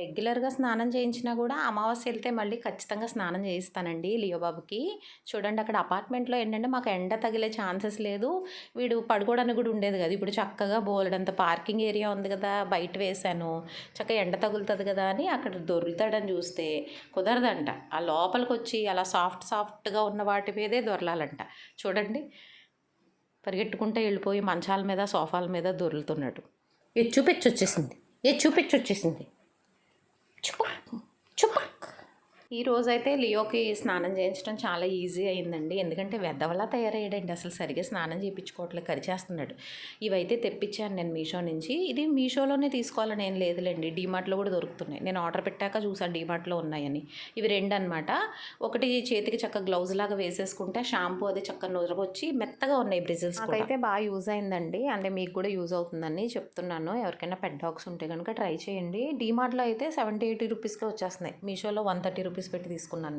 రెగ్యులర్గా స్నానం చేయించినా కూడా అమావాస్య వెళ్తే మళ్ళీ ఖచ్చితంగా స్నానం చేయిస్తానండి లియోబాబుకి. చూడండి అక్కడ అపార్ట్మెంట్లో ఏంటంటే మాకు ఎండ తగిలే ఛాన్సెస్ లేదు. వీడు పడుకోవడానికి కూడా ఉండేది కదా. ఇప్పుడు చక్కగా బోలెడంత పార్కింగ్ ఏరియా ఉంది కదా బయట వేశాను. చక్కగా ఎండ తగులుతుంది కదా అని అక్కడ దొరుకుతాడని చూస్తే కుదరదంట. ఆ లోపలికి వచ్చి అలా సాఫ్ట్ సాఫ్ట్గా ఉన్న వాటి మీదే దొరలాలంట. చూడండి. పరిగెట్టుకుంటే వెళ్ళిపోయి మంచాల మీద సోఫాల మీద దొరులుతున్నాడు ఏ చూపించి వచ్చేసింది ఏ చూపించి వచ్చేసింది ఈ రోజైతే లియోకి స్నానం చేయించడం చాలా ఈజీ అయిందండి. ఎందుకంటే వెద్దవలా తయారయ్యాడండి. అసలు సరిగ్గా స్నానం చేయించుకోవట్లే కరిచేస్తున్నాడు. ఇవైతే తెప్పించాను నేను మీషో నుంచి. ఇది మీషోలోనే తీసుకోవాలని ఏం లేదులేండి. డీమార్ట్లో కూడా దొరుకుతున్నాయి. నేను ఆర్డర్ పెట్టాక చూసాను డీమార్ట్లో ఉన్నాయని. ఇవి రెండు అనమాట ఒకటి చేతికి చక్క గ్లౌజ్ లాగా వేసేసుకుంటే షాంపూ అది చక్క వచ్చి మెత్తగా ఉన్నాయి బ్రిజిల్స్ అయితే బాగా యూజ్ అయిందండి. అంటే మీకు కూడా యూజ్ అవుతుందని చెప్తున్నాను. ఎవరికైనా పెట్ డాగ్స్ ఉంటే కనుక ట్రై చేయండి. డీమార్ట్లో అయితే సెవెంటీ ఎయిటీ రూపీస్కి వచ్చేస్తున్నాయి. మీషోలో వన్ థర్టీ రూపీస్ రూపీస్ పెట్టి తీసుకున్నాను నేను.